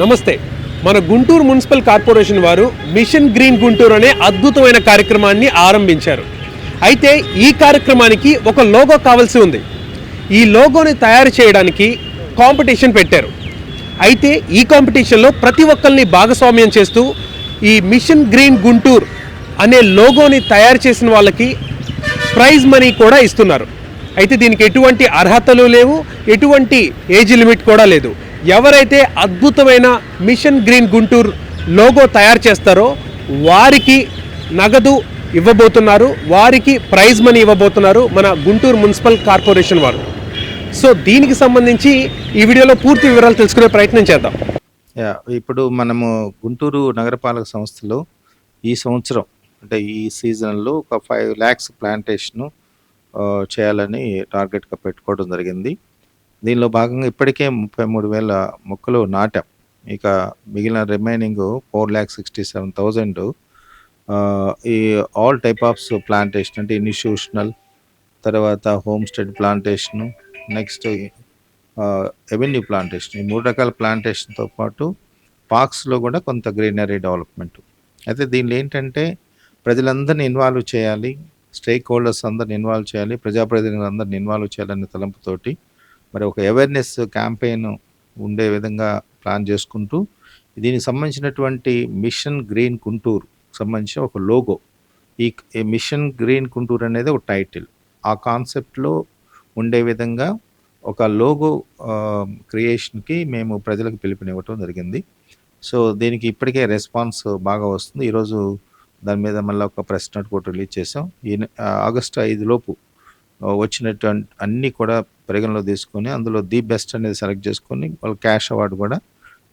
నమస్తే. మన Guntur municipal corporation వారు మిషన్ గ్రీన్ గుంటూరు అనే అద్భుతమైన కార్యక్రమాన్ని ఆరంభించారు. అయితే ఈ కార్యక్రమానికి ఒక లోగో కావాల్సి ఉంది. ఈ లోగోని తయారు చేయడానికి కాంపిటీషన్ పెట్టారు. అయితే ఈ కాంపిటీషన్లో ప్రతి ఒక్కరిని భాగస్వామ్యం చేస్తూ ఈ మిషన్ గ్రీన్ గుంటూరు అనే లోగోని తయారు చేసిన వాళ్ళకి ప్రైజ్ మనీ కూడా ఇస్తున్నారు. అయితే దీనికి ఎటువంటి అర్హతలు లేవు ఎటువంటి ఏజ్ లిమిట్ కూడా లేదు. ఎవరైతే అద్భుతమైన మిషన్ గ్రీన్ గుంటూరు లోగో తయారు చేస్తారో వారికి నగదు ఇవ్వబోతున్నారు వారికి ప్రైజ్ మనీ ఇవ్వబోతున్నారు మన గుంటూరు మున్సిపల్ కార్పొరేషన్ వారు. సో దీనికి సంబంధించి ఈ వీడియోలో పూర్తి వివరాలు తెలుసుకునే ప్రయత్నం చేద్దాం. ఇప్పుడు మనము గుంటూరు నగరపాలక సంస్థలో ఈ సంవత్సరం అంటే ఈ సీజన్లో ఒక ఫైవ్ ల్యాక్స్ ప్లాంటేషన్ చేయాలని టార్గెట్గా పెట్టుకోవడం జరిగింది. దీనిలో భాగంగా ఇప్పటికే ముప్పై మూడు వేల మొక్కలు నాటాం. ఇక మిగిలిన remaining four lakh sixty seven thousand. ఈ ఆల్ టైప్ ఆఫ్స్ ప్లాంటేషన్ అంటే ఇన్స్టిట్యూషనల్ తర్వాత home state plantation next avenue plantation. ఈ మూడు రకాల ప్లాంటేషన్తో పాటు పార్క్స్లో కూడా కొంత గ్రీనరీ డెవలప్మెంట్. అయితే దీనిలో ఏంటంటే ప్రజలందరినీ ఇన్వాల్వ్ చేయాలి స్టేక్ హోల్డర్స్ అందరిని ఇన్వాల్వ్ చేయాలి ప్రజాప్రతినిధులందరిని ఇన్వాల్వ్ చేయాలనే తలంపుతోటి మరి ఒక అవేర్నెస్ క్యాంపెయిన్ ఉండే విధంగా ప్లాన్ చేసుకుంటూ దీనికి సంబంధించినటువంటి మిషన్ గ్రీన్ గుంటూరు సంబంధించిన ఒక లోగో ఈ మిషన్ గ్రీన్ గుంటూరు అనేది ఒక టైటిల్ ఆ కాన్సెప్ట్లో ఉండే విధంగా ఒక లోగో క్రియేషన్కి మేము ప్రజలకు పిలుపునివ్వటం జరిగింది. సో దీనికి ఇప్పటికే రెస్పాన్స్ బాగా వస్తుంది. ఈరోజు దాని మీద మళ్ళీ ఒక ప్రెస్ నోట్ కూడా రిలీజ్ చేసాం ఈ ఆగస్టు ఐదు లోపు వచ్చినటువంటి అన్నీ కూడా పరిగణలో తీసుకొని అందులో ది బెస్ట్ అనేది సెలెక్ట్ చేసుకొని వాళ్ళ క్యాష్ అవార్డు కూడా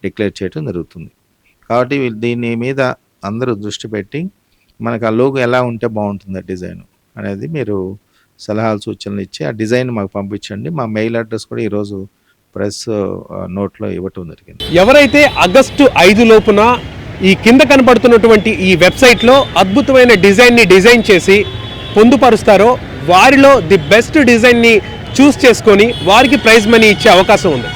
డిక్లేర్ చేయడం జరుగుతుంది. కాబట్టి దీని మీద అందరూ దృష్టి పెట్టి మనకు ఆ లోగో ఎలా ఉంటే బాగుంటుంది ఆ డిజైన్ అనేది మీరు సలహాలు సూచనలు ఇచ్చి ఆ డిజైన్ మాకు పంపించండి. మా మెయిల్ అడ్రస్ కూడా ఈరోజు ప్రెస్ నోట్లో ఇవ్వటం జరిగింది. ఎవరైతే ఆగస్టు ఐదు లోపున ఈ కింద కనబడుతున్నటువంటి ఈ వెబ్సైట్లో అద్భుతమైన డిజైన్ని డిజైన్ చేసి పొందుపరుస్తారో వారిలో ది బెస్ట్ డిజైన్ని చూస్ చేసుకొని వారికి ప్రైజ్ మనీ ఇచ్చే అవకాశం ఉంది.